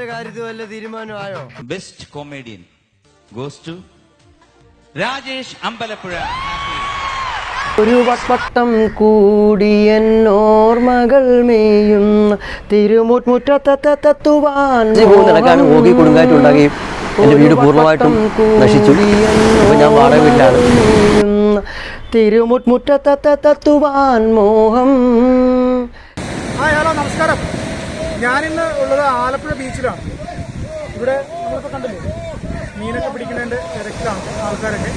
ശ്രീകാന്തിന്റെ കാര്യത്തിൽ വല്ല തീരുമാനമായോ? Best comedian goes to Rajesh Ambalappuzha ഒരു വട്ടം കൂടിയൻ ഓർമ്മകൾ മേയും. തിരുമുറ്റത്തെത്തുവാൻ നടക്കാനും ഓകി കൊടുങ്കാറ്റുണ്ടാകുകയും എന്റെ വീട് പൂർണമായിട്ടും നശിച്ചു. അപ്പോൾ ഞാൻ വാടക വീട്ടിലാണ്. തിരുമുറ്റത്തെത്തുവാൻ മോഹം. ഹായ് ഹലോ നമസ്കാരം. ഞാനിന്ന് ഉള്ളത് ആലപ്പുഴ ബീച്ചിലാണ്. ഇവിടെ നമ്മളിപ്പോൾ കണ്ടില്ലേ? മീനൊക്കെ പിടിക്കുന്നതിന്റെ തിരക്കിലാണ് ആൾക്കാരൊക്കെ.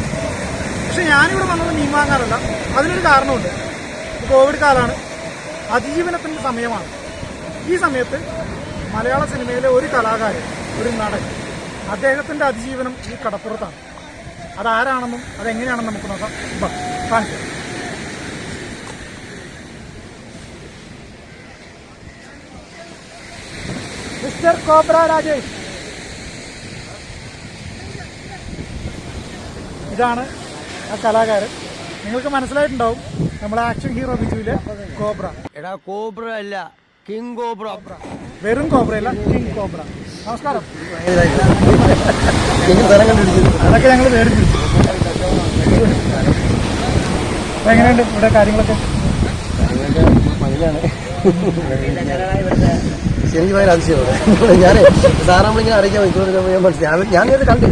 പക്ഷെ ഞാനിവിടെ വന്നത് മീൻ വാങ്ങാറല്ല അതിനൊരു കാരണമുണ്ട്. കോവിഡ് കാലമാണ് അതിജീവനത്തിന്റെ സമയമാണ്. ഈ സമയത്ത് മലയാള സിനിമയിലെ ഒരു കലാകാരൻ ഒരു നടൻ അദ്ദേഹത്തിന്റെ അതിജീവനം ഈ കടപ്പുറത്താണ്. അതാരാണെന്നും അതെങ്ങനെയാണെന്നും നമുക്ക് നോക്കാം. കാണിച്ചു. Mister cobra Rajesh. ഇതാണ് ആ കലാകാരൻ. നിങ്ങൾക്ക് മനസ്സിലായിട്ടുണ്ടാവും നമ്മളെ ആക്ഷൻ ഹീറോ ബിജുവിലെ കോബ്ര. എടാ കോബ്ര അല്ല കിങ് കോബ്ര. വെറും കോബ്ര അല്ല കിങ് കോബ്ര. നമസ്കാരം. അതൊക്കെ ഞങ്ങൾ മേടിച്ചു എങ്ങനെയുണ്ട് ഇവിടെ കാര്യങ്ങളൊക്കെ? എനിക്ക് ഭയങ്കര അതിശയമാണ് ഞാൻ സാറ് നമ്മളിങ്ങനെ അറിയിക്കാൻ പറ്റും ഞാൻ മനസ്സിലായി. ഞാൻ ഇത് കണ്ടു.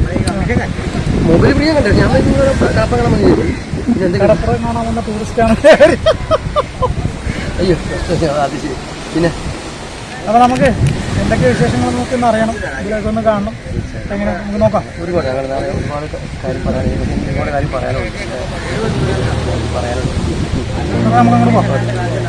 മൊബൈൽ പിടിക്കാൻ കണ്ടു. ഞാൻ കടപ്പുറം കാണാൻ വന്ന ടൂറിസ്റ്റാണ് അയ്യോ അതിശയം. പിന്നെ? അപ്പൊ നമുക്ക് എന്തൊക്കെ വിശേഷങ്ങൾ നമുക്ക് ഇന്ന് അറിയണം? ഇതിലേക്ക് ഒന്ന് കാണണം. എങ്ങനെ? നമുക്ക് നോക്കാം. ഒരുപാട് ഞങ്ങൾ ഒരുപാട് കാര്യം പറയാനുണ്ട് ഒരുപാട് കാര്യം പറയാനുണ്ട്. പറയാനുണ്ട് നമുക്ക് അങ്ങോട്ട് പോകാം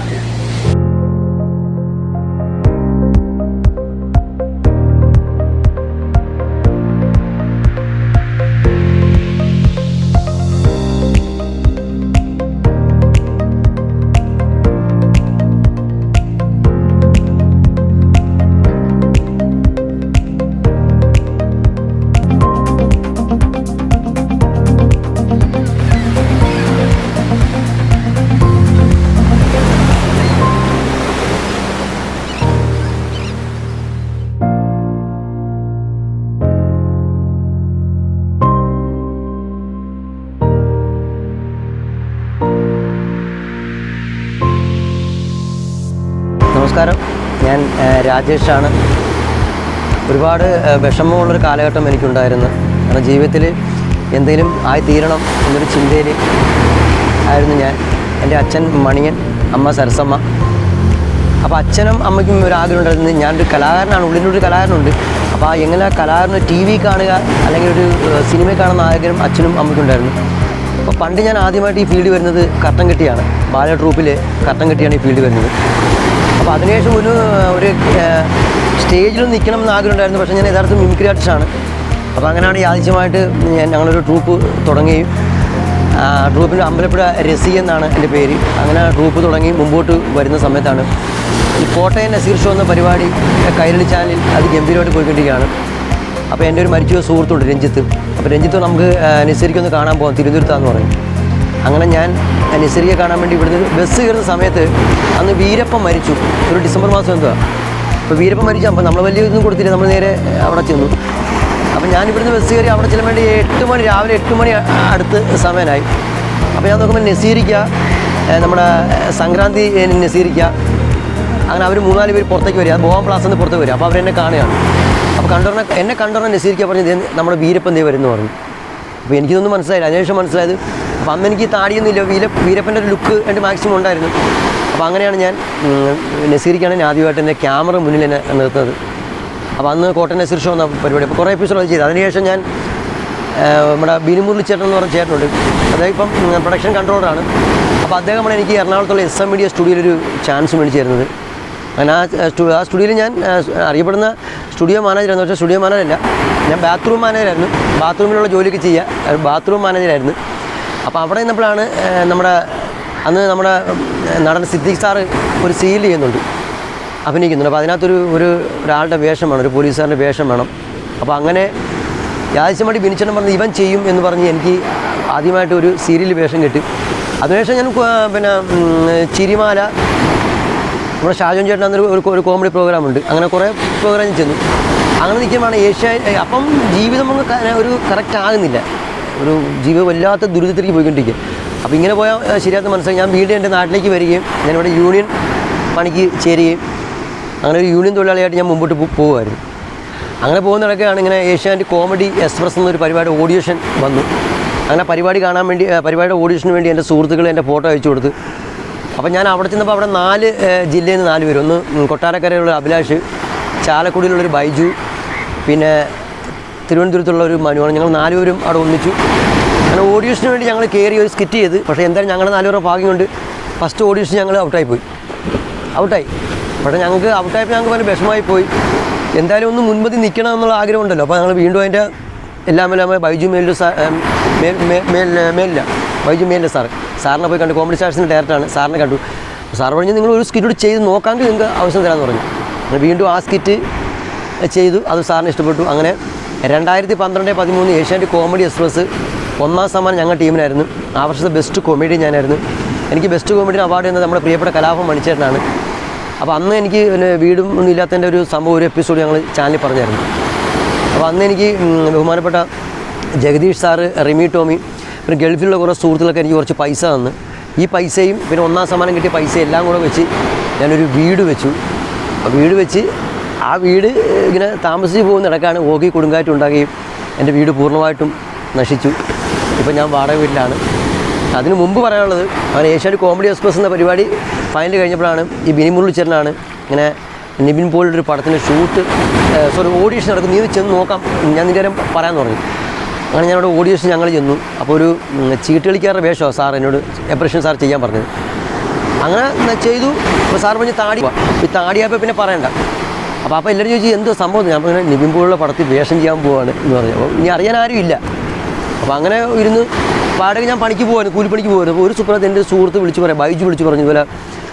രാജേഷാണ്. ഒരുപാട് വിഷമമുള്ളൊരു കാലഘട്ടം എനിക്കുണ്ടായിരുന്നു. കാരണം ജീവിതത്തിൽ എന്തെങ്കിലും ആയി തീരണം എന്നൊരു ചിന്തയിൽ ആയിരുന്നു ഞാൻ. എന്റെ അച്ഛൻ മണിയൻ അമ്മ സരസമ്മ. അപ്പോൾ അച്ഛനും അമ്മയ്ക്കും ഒരു ആഗ്രഹം ഉണ്ടായിരുന്നു. ഞാനൊരു കലാകാരനാണ് ഉള്ളിലൊരു കലാകാരനുണ്ട്. അപ്പോൾ ആ എങ്ങനെ കലാകാരന് ടി വി കാണുക അല്ലെങ്കിൽ ഒരു സിനിമ കാണുന്ന ആഗ്രഹം അച്ഛനും അമ്മയ്ക്കും ഉണ്ടായിരുന്നു. അപ്പോൾ പണ്ട് ഞാൻ ആദ്യമായിട്ട് ഈ ഫീൽഡ് വരുന്നത് കട്ടൻ കെട്ടിയാണ് ബാല ട്രൂപ്പിൽ കട്ടൻ കെട്ടിയാണ് ഈ ഫീൽഡ് വരുന്നത്. അപ്പോൾ അതിനുശേഷം ഒരു ഒരു സ്റ്റേജിൽ നിൽക്കണം എന്ന് ആഗ്രഹം ഉണ്ടായിരുന്നു പക്ഷേ ഞാൻ യഥാർത്ഥ മിമിക്രി ആർട്ടിസ്റ്റാണ്. അപ്പോൾ അങ്ങനെയാണ് യാദൃശ്യമായിട്ട് ഞാൻ ഞങ്ങളൊരു ട്രൂപ്പ് തുടങ്ങുകയും ട്രൂപ്പിന്റെ അമ്പലപ്പുഴ രസി എന്നാണ് എന്റെ പേര്. അങ്ങനെ ട്രൂപ്പ് തുടങ്ങി മുമ്പോട്ട് വരുന്ന സമയത്താണ് ഈ കോട്ടയം നസീർ ഷോ എന്ന പരിപാടി കൈരളി ചാനലിൽ അത് ഗംഭീരമായിട്ട് പോയിക്കൊണ്ടിരിക്കുകയാണ്. അപ്പോൾ എന്റെ ഒരു മരിച്ച സുഹൃത്തുണ്ട് രഞ്ജിത്ത്. അപ്പോൾ രഞ്ജിത്ത് നമുക്ക് നസീരിക്കൊന്ന് കാണാൻ പോകാം തിരുവനന്തപുരത്താന്ന് പറയും. അങ്ങനെ ഞാൻ നസീറിയെ കാണാൻ വേണ്ടി ഇവിടുന്ന് ബസ് കയറുന്ന സമയത്ത് അന്ന് വീരപ്പൻ മരിച്ചു. ഒരു ഡിസംബർ മാസം എന്തുവാ? അപ്പോൾ വീരപ്പൻ മരിച്ചു. അപ്പോൾ നമ്മൾ വലിയ ഇതൊന്നും കൊടുത്തില്ല. നമ്മൾ നേരെ അവിടെ ചെന്നു. അപ്പം ഞാൻ ഇവിടുന്ന് ബസ് കയറി അവിടെ ചെല്ലാൻ വേണ്ടി എട്ട് മണി രാവിലെ എട്ട് മണി അടുത്ത് സമയനായി. അപ്പോൾ ഞാൻ നോക്കുമ്പോൾ നസീരിക്ക നമ്മുടെ സംക്രാന്തി നസീരിക്ക അങ്ങനെ അവർ മൂന്നാൽ പേര് പുറത്തേക്ക് വരിക. ബോവാൻ പ്ലാസ് നിന്ന് പുറത്തേക്ക് വരിക. അപ്പോൾ അവരെന്നെ കാണുകയാണ്. അപ്പോൾ കണ്ടോറിനെ എന്നെ കണ്ടോറിനെ നസീരിക്ക പറഞ്ഞു "ദേ നമ്മുടെ വീരപ്പൻ ദേ വരുന്നു പറഞ്ഞു. അപ്പോൾ എനിക്കിതൊന്നും മനസ്സിലായില്ല. അതിനുശേഷം മനസ്സിലായത് അപ്പോൾ അന്ന് എനിക്ക് താടിയൊന്നുമില്ല വീര വീരപ്പന്റെ ഒരു ലുക്ക് എന്റെ മാക്സിമം ഉണ്ടായിരുന്നു. അപ്പോൾ അങ്ങനെയാണ് ഞാൻ നസീറിക്കാണ് ഞാൻ ആദ്യമായിട്ട് എന്റെ ക്യാമറ മുന്നിൽ എന്നെ നിർത്തുന്നത്. അപ്പോൾ അന്ന് കോട്ടൻ നസീർ ഷോ എന്ന പരിപാടി. അപ്പോൾ കുറേ എപ്പിസോഡ് ചെയ്തു. അതിനുശേഷം ഞാൻ നമ്മുടെ ബിനുമുരളി ചേട്ടൻ എന്ന് പറഞ്ഞ ചേട്ടനുണ്ട്. അദ്ദേഹം ഇപ്പം പ്രൊഡക്ഷൻ കൺട്രോളറാണ് അപ്പോൾ അദ്ദേഹമാണ് എനിക്ക് എറണാകുളത്തുള്ള എസ് എം മീഡിയ സ്റ്റുഡിയോയിൽ ഒരു ചാൻസ് മേടിച്ചു തരുന്നത്. അങ്ങനെ ആ സ്റ്റു ആ സ്റ്റുഡിയോയിൽ ഞാൻ അറിയപ്പെടുന്ന സ്റ്റുഡിയോ മാനേജറായിരുന്നു പക്ഷേ സ്റ്റുഡിയോ മാനേജറല്ല ഞാൻ ബാത്റൂം മാനേജറായിരുന്നു ബാത്റൂമിലുള്ള ജോലിയൊക്കെ ചെയ്യുക ബാത്റൂം മാനേജറായിരുന്നു അപ്പോൾ അവിടെ നിന്നപ്പോഴാണ് നമ്മുടെ അന്ന് നമ്മുടെ നടൻ സിദ്ദീഖ് സാറ് ഒരു സീൽ ചെയ്യുന്നുണ്ട്. അഭിനയിക്കുന്നുണ്ട്. അപ്പോൾ അതിനകത്തൊരു ഒരു ഒരാളുടെ വേഷം വേണം ഒരു പോലീസുകാരന്റെ വേഷം വേണം. അപ്പോൾ അങ്ങനെ യാദൃശ്യമായിട്ട് ബിനിച്ചണം പറഞ്ഞ് ഇവൻ ചെയ്യും എന്ന് പറഞ്ഞ് എനിക്ക് ആദ്യമായിട്ട് ഒരു സീരിയൽ വേഷം കിട്ടി. അതിനുശേഷം ഞാൻ പിന്നെ ചിരിമാല നമ്മുടെ ഷാജോൻ ചേട്ടൻ അന്നൊരു ഒരു കോമഡി പ്രോഗ്രാം ഉണ്ട്. അങ്ങനെ കുറേ പ്രോഗ്രാം ചെന്നു. അങ്ങനെ നിൽക്കുമ്പോഴാണ് ഏഷ്യ അപ്പം ജീവിതം നമുക്ക് ഒരു കറക്റ്റ് ആകുന്നില്ല. ഒരു ജീവിതം വല്ലാത്ത ദുരിതത്തിലേക്ക് പോയിക്കൊണ്ടിരിക്കുക. അപ്പോൾ ഇങ്ങനെ പോയാൽ ശരിയാത്ത മനസ്സിലായി. ഞാൻ വീണ്ടും എന്റെ നാട്ടിലേക്ക് വരികയും ഞാൻ ഞാനിവിടെ യൂണിയൻ പണിക്ക് ചേരുകയും അങ്ങനെ ഒരു യൂണിയൻ തൊഴിലാളിയായിട്ട് ഞാൻ മുമ്പോട്ട് പോകുമായിരുന്നു അങ്ങനെ പോകുന്നിടക്കാണ് ഇങ്ങനെ ഏഷ്യാനെറ്റ് കോമഡി എക്സ്പ്രസ് എന്നൊരു പരിപാടി ഓഡിയേഷൻ വന്നു. അങ്ങനെ പരിപാടി കാണാൻ വേണ്ടി പരിപാടി പരിപാടിയുടെ ഓഡിയേഷന് വേണ്ടി എന്റെ സുഹൃത്തുക്കൾ എന്റെ ഫോട്ടോ അയച്ചു കൊടുത്തു അപ്പോൾ ഞാൻ അവിടെ ചെന്നപ്പോൾ അവിടെ നാല് ജില്ലയിൽ നിന്ന് നാല് പേര്. ഒന്ന് കൊട്ടാരക്കരയിലുള്ള അഭിലാഷ് ചാലക്കുടിയിലുള്ളൊരു ബൈജു പിന്നെ തിരുവനന്തപുരത്തുള്ള ഒരു മനുവാണ്. ഞങ്ങൾ നാലുപേരും അവിടെ ഒന്നിച്ചു. അങ്ങനെ ഓഡിയേഷന് വേണ്ടി ഞങ്ങൾ കയറി ഒരു സ്കിറ്റ് ചെയ്ത് പക്ഷേ എന്തായാലും ഞങ്ങളുടെ നാലുപേരുടെ ഭാഗ്യം കൊണ്ട് ഫസ്റ്റ് ഓഡിയേഷൻ ഞങ്ങൾ ഔട്ടായി പോയി. ഔട്ടായി. പക്ഷേ ഞങ്ങൾക്ക് ഔട്ടായപ്പോൾ ഞങ്ങൾക്ക് ഭയങ്കര വിഷമമായി പോയി. എന്തായാലും ഒന്ന് മുൻപതി നിൽക്കണം എന്നുള്ള ആഗ്രഹം ഉണ്ടല്ലോ. അപ്പോൾ ഞങ്ങൾ വീണ്ടും അതിന്റെ എല്ലാം എല്ലാം ബൈജു മേലിൽ മേലില്ല. ബൈജു മേലിന്റെ സാർ സാറിനെ പോയി കണ്ടു കോമഡി സ്റ്റാർസിന്റെ ഡയറക്ടറാണ് സാറിനെ കണ്ടു. സാർ പറഞ്ഞു നിങ്ങൾ ഒരു സ്കിറ്റ് ചെയ്ത് നോക്കാണ്ട് നിങ്ങൾക്ക് അവസരം തരാമെന്ന് പറഞ്ഞു. അങ്ങനെ വീണ്ടും ആ സ്കിറ്റ് ചെയ്തു അത് സാറിന് ഇഷ്ടപ്പെട്ടു. അങ്ങനെ രണ്ടായിരത്തി പന്ത്രണ്ട് പതിമൂന്ന് ഏഷ്യാനെറ്റ് കോമഡി എക്സ്പ്രസ് ഒന്നാം സമ്മാനം ഞങ്ങളുടെ ടീമിനായിരുന്നു. ആ വർഷത്തെ ബെസ്റ്റ് കോമഡി ഞാനായിരുന്നു. എനിക്ക് ബെസ്റ്റ് കോമഡി അവാർഡ് എന്നത് നമ്മുടെ പ്രിയപ്പെട്ട കലാഭം മണിച്ചേട്ടനാണ്. അപ്പോൾ അന്ന് എനിക്ക് പിന്നെ വീടും ഒന്നും ഇല്ലാത്തതിന്റെ ഒരു സംഭവം ഒരു എപ്പിസോഡ് ഞങ്ങൾ ചാനലിൽ പറഞ്ഞായിരുന്നു. അപ്പോൾ അന്ന് എനിക്ക് ബഹുമാനപ്പെട്ട ജഗദീഷ് സാറ് റിമി ടോമി പിന്നെ ഗൾഫിലുള്ള കുറേ സുഹൃത്തുക്കളൊക്കെ എനിക്ക് കുറച്ച് പൈസ തന്ന്. ഈ പൈസയും പിന്നെ ഒന്നാം സമ്മാനം കിട്ടിയ പൈസ എല്ലാം കൂടെ വെച്ച് ഞാനൊരു വീട് വെച്ചു. വീട് വെച്ച് ആ വീട് ഇങ്ങനെ താമസിച്ച് പോകുന്ന ഇടക്കാണ് ഓകി കൊടുങ്കാറ്റ് ഉണ്ടാകുകയും എന്റെ വീട് പൂർണമായിട്ടും നശിച്ചു. ഇപ്പം ഞാൻ വാടക വീട്ടിലാണ്. അതിന് മുമ്പ് പറയാനുള്ളത് അവൻ ഏഷ്യാഡ് കോമഡി എക്സ്പ്രസ് എന്ന പരിപാടി ഫൈനൽ കഴിഞ്ഞപ്പോഴാണ് ഈ ബിനി മുരളിച്ചേരനാണ് ഇങ്ങനെ നിബിൻ ഒരു പടത്തിന്റെ ഷൂട്ട് സോറി ഓഡീഷൻ നടക്കും നീ ചെന്ന് നോക്കാം. ഞാൻ നിന്റെ പറയാൻ പറയാമെന്ന് അങ്ങനെ ഞാനോട് ഓഡിയോസ് ഞങ്ങൾ ചെന്നു. അപ്പോൾ ഒരു ചീട്ട് കളിക്കാരുടെ വേഷമാണ് സാർ എന്നോട് എപ്രഷൻ സാർ ചെയ്യാൻ പറഞ്ഞത്. അങ്ങനെ ചെയ്തു. അപ്പോൾ സാർ പറഞ്ഞ് താടി. ഈ താടിയായപ്പോൾ പിന്നെ പറയണ്ട. അപ്പോൾ അപ്പോൾ എല്ലാവരും ചോദിച്ചു എന്തോ സംഭവം? ഞാൻ അങ്ങനെ നിവിൻ പടത്തിൽ വേഷം ചെയ്യാൻ പോവാണ്. എന്ന് പറഞ്ഞു. അപ്പോൾ ഇനി അറിയാൻ ആരും ഇല്ല. അപ്പോൾ അങ്ങനെ ഇരുന്ന് പാടൊക്കെ ഞാൻ പണിക്ക് പോകുമായിരുന്നു കൂലിപ്പണിക്ക് പോകുമായിരുന്നു അപ്പോൾ ഒരു സുപ്രത്തെ എന്റെ സുഹൃത്ത് വിളിച്ച് പറയാം ബൈജു വിളിച്ച് പറഞ്ഞു ഇതുപോലെ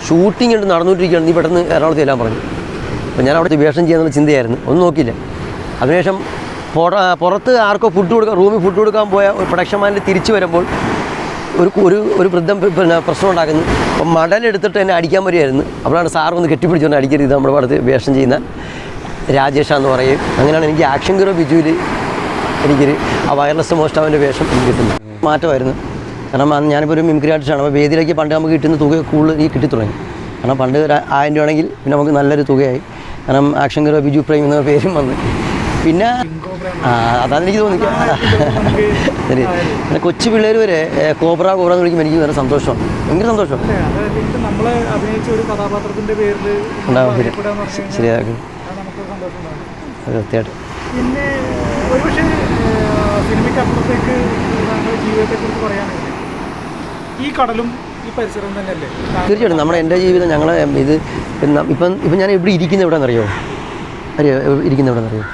ഷൂട്ടിംഗ് ഉണ്ട് നടന്നുകൊണ്ടിരിക്കുകയാണ് നീ പെട്ടെന്ന് എറണാകുളത്ത് ചെല്ലാൻ പറഞ്ഞു. അപ്പോൾ ഞാൻ അവിടെ വേഷം ചെയ്യാന്നുള്ള ചിന്തയായിരുന്നു. ഒന്നും നോക്കിയില്ല. അതിനുശേഷം പുറത്ത് ആർക്കോ ഫുഡ് കൊടുക്കാൻ റൂമിൽ ഫുഡ് കൊടുക്കാൻ പോയ ഒരു പ്രൊഡക്ഷൻ മാനിൽ തിരിച്ചു വരുമ്പോൾ ഒരു ഒരു ഒരു വൃദ്ധം പിന്നെ പ്രശ്നം ഉണ്ടാക്കുന്നു. അപ്പം മടലെടുത്തിട്ട് എന്നെ അടിക്കാൻ വരികയായിരുന്നു. അപ്പോഴാണ് സാർ ഒന്ന് കെട്ടിപ്പിടിച്ചുകൊണ്ട് അടിക്കരുത് നമ്മുടെ പടത്ത് വേഷം ചെയ്യുന്ന രാജേഷ എന്ന് പറയും അങ്ങനെയാണ് എനിക്ക് ആക്ഷൻ ഹീറോ ബിജുവിൽ എനിക്കൊരു ആ വയർലെസ് മോഷ്ടാവിന്റെ വേഷം എനിക്ക് കിട്ടുന്നത്. മാറ്റമായിരുന്നു. കാരണം ഞാനിപ്പോൾ ഒരു മിമിക്രി ആർട്ടിസ്റ്റാണ് അപ്പോൾ വേദിയിലേക്ക് പണ്ട് നമുക്ക് കിട്ടുന്ന തുക കൂടുതൽ ഈ കിട്ടി തുടങ്ങി കാരണം പണ്ട് ഒരു ആയിരം രൂപ ആണെങ്കിൽ പിന്നെ നമുക്ക് നല്ലൊരു തുകയായി. കാരണം ആക്ഷൻ ഹീറോ ബിജു പ്രേം എന്ന പേരും വന്ന്. പിന്നെ അതാണ് എനിക്ക് തോന്നി ശരി. പിന്നെ കൊച്ചു പിള്ളേർ വരെ കോബ്ര കോബ്ര എന്ന് വിളിക്കുമ്പോൾ എനിക്ക് വളരെ സന്തോഷമാണ് ഭയങ്കര സന്തോഷം. ഉണ്ടാവും. ശരി. ശരിയാക്കും. തീർച്ചയായിട്ടും പിന്നെ ഒരുപക്ഷെ ഏഹ്, സിനിമയ്ക്ക് അപ്പുറത്തേക്ക് താങ്കളുടെ ജീവിതത്തെക്കുറിച്ച് പറയുകയാണെങ്കിൽ ഈ കടലും തീർച്ചയായിട്ടും. നമ്മുടെ എന്റെ ജീവിതം ഞങ്ങളെ ഇത് ഇപ്പം ഇപ്പം ഞാൻ ഇവിടെ ഇരിക്കുന്ന എവിടെ അറിയോ? അറിയോ ഇരിക്കുന്ന എവിടെ അറിയോ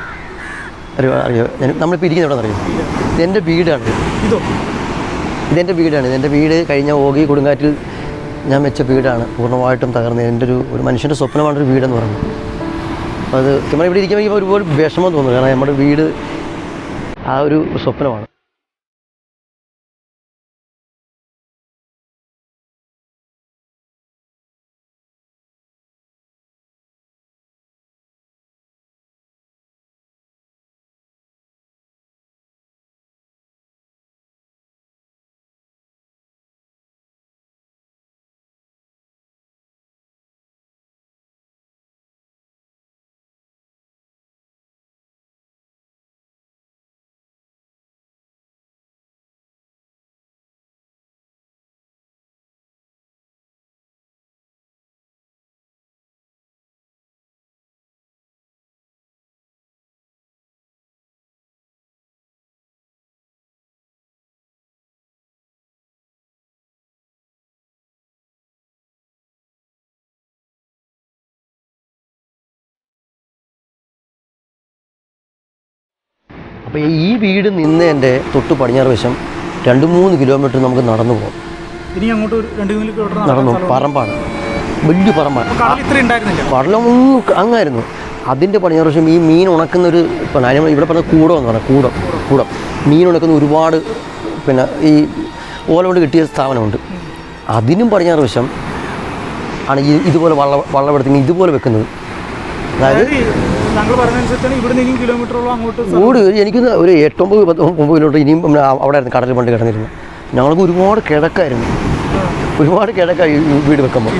അറിയോ അറിയോ? ഞാൻ നമ്മളിപ്പോൾ ഇരിക്കുന്ന എവിടെ അറിയോ? ഇതെന്റെ വീടാണ്. ഇതോ? ഇതെന്റെ വീടാണ്. ഇതെന്റെ വീട് കഴിഞ്ഞ ഓഗി കൊടുങ്കാറ്റിൽ ഞാൻ വെച്ച വീടാണ്. പൂർണമായിട്ടും തകർന്നത് എന്റെ ഒരു ഒരു മനുഷ്യന്റെ സ്വപ്നമാണ് ഒരു വീടെന്ന് പറയുന്നത്. അപ്പോൾ അത് നമ്മൾ ഇവിടെ ഇരിക്കുമ്പോൾ ഒരുപോലെ ഒരുപാട് വിഷമം തോന്നുന്നു കാരണം നമ്മുടെ വീട് ആ ഒരു സ്വപ്നമാണ്. അപ്പോൾ ഈ വീട് നിന്ന് എന്റെ തൊട്ട് പടിഞ്ഞാറ് വശം രണ്ട് മൂന്ന് കിലോമീറ്റർ നമുക്ക് നടന്നു പോകും. ഇനി അങ്ങോട്ട് രണ്ട് കിലോമീറ്റർ നടന്നു പറമ്പാണ്. വലിയ പറമ്പാണ്. കടലൊന്നും അങ്ങായിരുന്നു. അതിന്റെ പടിഞ്ഞാറ് വശം ഈ മീൻ ഉണക്കുന്ന ഒരു പിന്നെ ഇവിടെ പറഞ്ഞ കൂടം എന്ന് പറഞ്ഞാൽ കൂടം കൂടം. മീൻ ഉണക്കുന്ന ഒരുപാട് പിന്നെ ഈ ഓല കൊണ്ട് കിട്ടിയ സ്ഥാപനമുണ്ട്. അതിനും പടിഞ്ഞാറ് വശം ആണ് ഈ ഇതുപോലെ വള്ള വള്ളമെടുത്ത് ഇങ്ങനെ ഇതുപോലെ വെക്കുന്നത്. അതായത് താങ്കൾ കിലോമീറ്ററോളം അങ്ങോട്ട് എനിക്ക് ഒരു എട്ടൊമ്പത് പത്ത് ഒമ്പത് കിലോമീറ്റർ ഇനിയും അവിടെ ആയിരുന്നു കടലിൽ പണ്ട് കിടന്നിരുന്നു ഞങ്ങൾക്ക് ഒരുപാട് കിഴക്കായിരുന്നു ഒരുപാട് കിഴക്കായി വീട് വെക്കുമ്പോൾ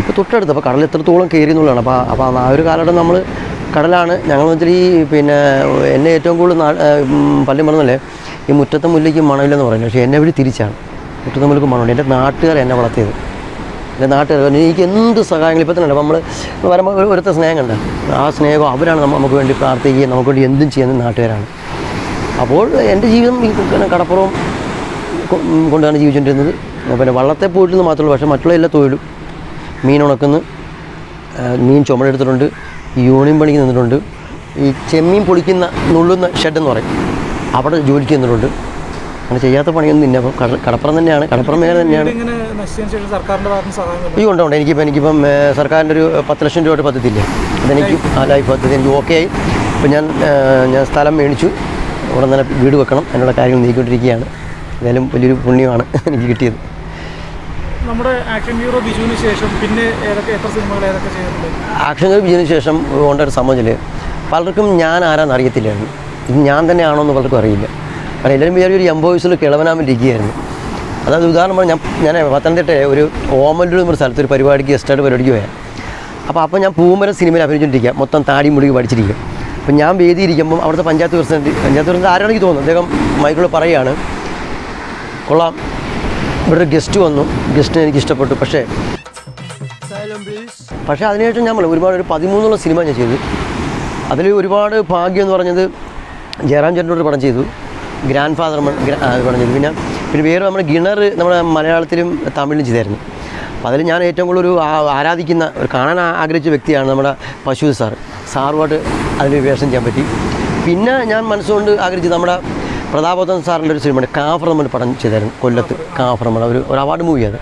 ഇപ്പോൾ തൊട്ടടുത്ത്. അപ്പോൾ കടൽ എത്രത്തോളം കയറി എന്നുള്ളതാണ് അപ്പോൾ അപ്പോൾ ആ ഒരു കാലഘട്ടം നമ്മൾ കടലാണ്. ഞങ്ങൾ വെച്ചാൽ ഈ പിന്നെ എന്നെ ഏറ്റവും കൂടുതൽ പള്ളി പറഞ്ഞല്ലേ ഈ മുറ്റത്തെ മുല്ലയ്ക്ക് മണമില്ലെന്ന് പറയുന്നത്. പക്ഷേ എന്നെ വഴി തിരിച്ചാണ്. മുറ്റത്തെ മുല്ലയ്ക്ക് മണമുണ്ട്. എന്റെ നാട്ടുകാർ എന്നെ വളർത്തിയത്. എന്റെ നാട്ടുകാർ എനിക്ക് എന്ത് സഹായങ്ങൾ ഇപ്പോൾ തന്നെ നമ്മൾ വരുമ്പോൾ ഒരു- ഒരുത്ത സ്നേഹം കണ്ട. ആ സ്നേഹം അവരാണ് നമുക്ക് വേണ്ടി പ്രാർത്ഥിക്കുകയും നമുക്ക് വേണ്ടി എന്തും ചെയ്യുന്ന നാട്ടുകാരാണ്. അപ്പോൾ എന്റെ ജീവിതം ഈ കടപ്പുറവും കൊണ്ടാണ് ജീവിച്ചുകൊണ്ടിരുന്നത്. പിന്നെ വള്ളത്തെ പോയിട്ടുള്ളത് മാത്രമേ ഉള്ളൂ പക്ഷേ മറ്റുള്ള എല്ലാ തൊഴിലും മീൻ ഉണക്കുന്നു മീൻ ചുമടെടുത്തിട്ടുണ്ട് യൂണിയൻ പണിക്ക് നിന്നിട്ടുണ്ട് ഈ ചെമ്മീൻ പൊളിക്കുന്ന നുള്ളുന്ന ഷെഡ് എന്ന് പറയും. അവിടെ ജോലിക്ക് നിന്നിട്ടുണ്ട്. അങ്ങനെ ചെയ്യാത്ത പണിയൊന്നും ഇല്ല. അപ്പം കട കടപ്പുറം തന്നെയാണ്. കടപ്പുറം മേഖല തന്നെയാണ്. ശേഷം ഈ ഉണ്ട് എനിക്കിപ്പോൾ എനിക്കിപ്പം സർക്കാരിന്റെ ഒരു പത്ത് ലക്ഷം രൂപയുടെ പദ്ധതി ഇല്ലേ അതെനിക്ക് ആ ലൈഫ് പദ്ധതി എനിക്ക് ഓക്കെ ആയി. ഇപ്പം ഞാൻ ഞാൻ സ്ഥലം മേടിച്ചു. ഉടൻ തന്നെ വീട് വെക്കണം. അതിനുള്ള കാര്യങ്ങൾ നീക്കിക്കൊണ്ടിരിക്കുകയാണ്. എന്തായാലും വലിയൊരു പുണ്യമാണ് എനിക്ക് കിട്ടിയത്. നമ്മുടെ ആക്ഷൻ ഹീറോ ബിജുവിന് ശേഷം പിന്നെ ഏതൊക്കെ എത്ര സിനിമകൾ ഏതൊക്കെ ചെയ്തിട്ടുണ്ട്? ആക്ഷൻ വിജയതിനു ശേഷം കൊണ്ട ഒരു സംഭവത്തിൽ പലർക്കും ഞാൻ ആരാന്ന് അറിയത്തില്ലായിരുന്നു ഇത് ഞാൻ തന്നെയാണോ എന്ന് പലർക്കും അറിയില്ല. കാരണം എല്ലാവരും വിചാരിച്ച ഒരു എംബോയ്സിൽ കിളവനാൻ അതായത് ഉദാഹരണം പറഞ്ഞാൽ ഞാൻ ഞാൻ പത്തനംതിട്ട ഒരു ഓമല്ലൂർ എന്നൊരു സ്ഥലത്ത് ഒരു പരിപാടിക്ക് ഗസ്റ്റായിട്ട് പരിപാടിക്ക് പോയാൽ അപ്പോൾ അപ്പോൾ ഞാൻ പൂമരം സിനിമയിൽ അഭിനയിച്ചുകൊണ്ടിരിക്കുക മൊത്തം താടി മുടി പഠിച്ചിരിക്കുക അപ്പം ഞാൻ വേദിയിരിക്കുമ്പം അവിടുത്തെ പഞ്ചായത്ത് പ്രസിഡന്റ് പഞ്ചായത്ത് പ്രസിഡന്റ് എനിക്ക് തോന്നുന്നു. അദ്ദേഹം മൈക്കിൾ പറയുകയാണ് കൊള്ളാം. ഇവിടെ ഗസ്റ്റ് വന്നു. ഗസ്റ്റിനെ എനിക്ക് ഇഷ്ടപ്പെട്ടു പക്ഷേ പക്ഷേ അതിനുശേഷം ഞാൻ ഒരുപാട് ഒരു പതിമൂന്നുള്ള സിനിമ ഞാൻ ചെയ്തു. അതിൽ ഒരുപാട് ഭാഗ്യം എന്ന് പറഞ്ഞത് ജയറാം ചന്ദ്രനോട് പടം ചെയ്തു. ഗ്രാൻഡ് ഫാദർ അത് പറഞ്ഞത് പിന്നെ പിന്നെ വേറെ നമ്മുടെ ഗിണർ നമ്മുടെ മലയാളത്തിലും തമിഴിലും ചെയ്തായിരുന്നു. അപ്പോൾ അതിൽ ഞാൻ ഏറ്റവും കൂടുതൽ ഒരു ആരാധിക്കുന്ന ഒരു കാണാൻ ആഗ്രഹിച്ച വ്യക്തിയാണ് നമ്മുടെ പശു സാർ. സാറുമായിട്ട് അതിന് വേഷം ചെയ്യാൻ പറ്റി. പിന്നെ ഞാൻ മനസ്സുകൊണ്ട് ആഗ്രഹിച്ചത് നമ്മുടെ പ്രതാപോത്തൻ സാറിന്റെ ഒരു സിനിമ കാഫർ നമ്മൾ പടം ചെയ്തായിരുന്നു കൊല്ലത്ത്. കാഫർ നമ്മൾ ഒരു ഒരു അവാർഡ് മൂവിയാണ്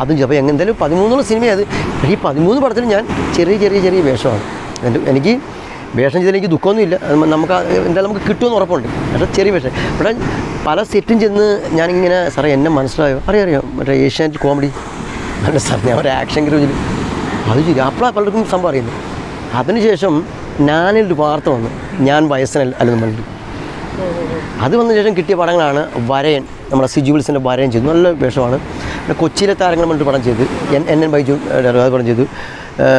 അതും. ചിലപ്പോൾ അപ്പോൾ എങ്ങനെ എന്തായാലും പതിമൂന്നോളം സിനിമയാണ് പക്ഷേ ഈ പതിമൂന്ന് പടത്തിൽ ഞാൻ ചെറിയ ചെറിയ ചെറിയ വേഷമാണ്. എനിക്ക് വേഷം ചെയ്താൽ എനിക്ക് ദുഃഖമൊന്നുമില്ല. നമുക്ക് എന്തായാലും നമുക്ക് കിട്ടുമെന്ന് ഉറപ്പുണ്ട്. പക്ഷേ ചെറിയ വേഷം. ഇവിടെ പല സെറ്റും ചെന്ന് ഞാനിങ്ങനെ സാറേ എന്നെ മനസ്സിലായോ? അറിയാം അറിയാം. മറ്റേ ഏഷ്യാനെറ്റ് കോമഡി. അല്ല സാർ ഞാൻ ഒരു ആക്ഷൻ ഗ്രൂപ്പിൽ അത് ശരി. അപ്പോഴാണ് പലർക്കും സംഭവം അറിയുന്നത്. അതിനുശേഷം ഞാനൊരു വാർത്ത വന്നു. ഞാൻ വയസ്സിനെ അല്ലെന്ന് പറഞ്ഞു അത് വന്ന ശേഷം കിട്ടിയ പടങ്ങളാണ് വരയൻ. നമ്മുടെ സിജുവിൽസിന്റെ വരയൻ ചെയ്തു. നല്ല വേഷമാണ്. പിന്നെ കൊച്ചിയിലെ താരങ്ങൾ പറഞ്ഞിട്ട് പടം ചെയ്തു. എൻ എൻ എൻ ബൈജു പടം ചെയ്തു.